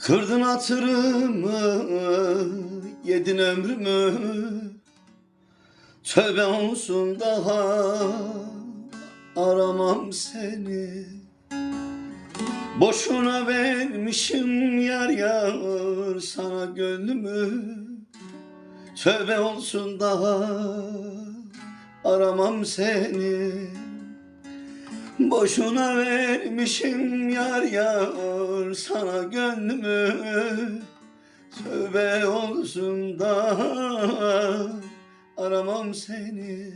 Kırdın hatırımı, yedin ömrümü. Tövbe olsun daha aramam seni. Boşuna vermişim yar yar sana gönlümü. Tövbe olsun daha aramam seni Boşuna vermişim yar yar sana gönlümü. Tövbe olsun da aramam seni.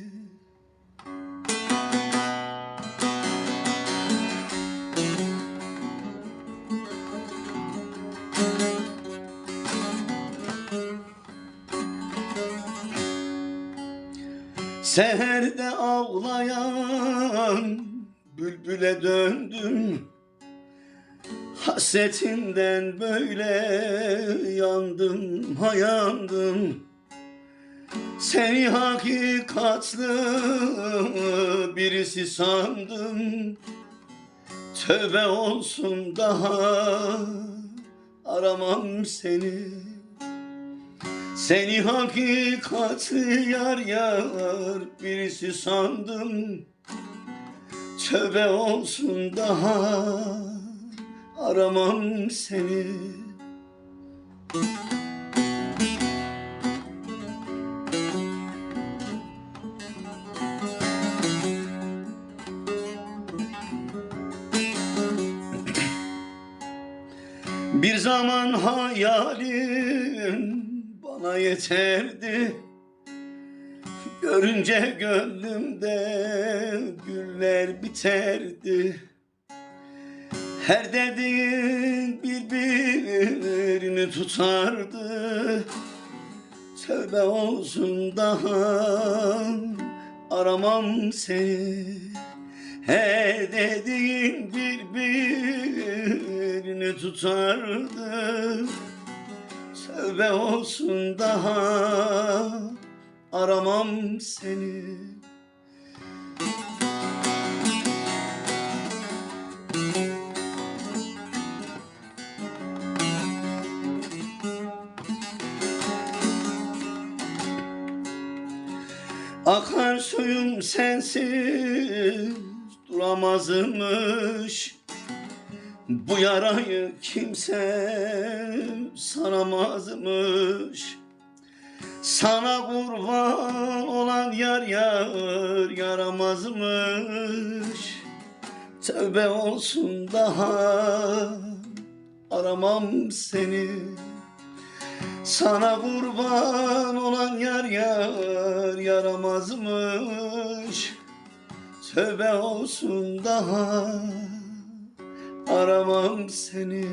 Seherde ağlayan bülbüle döndüm. Hasretinden böyle yandım hayandım. Seni hakikatlı birisi sandım. Tövbe olsun daha aramam seni. Seni hakikatli yar yar birisi sandım Tövbe olsun daha aramam seni. Bir zaman hayalim bana yeterdi Görünce gönlümde güller biterdi. Her dediğin birbirini tutardı. Tövbe olsun daha aramam seni. Her dediğin birbirini tutardı. Tövbe olsun daha aramam seni. Akar suyum sensiz duramazmış. Bu yarayı kimse sanamazmış Sana kurban olan yar yar yaramazmış. Tövbe olsun daha aramam seni. Sana kurban olan yar yar yaramazmış. Tövbe olsun daha aramam seni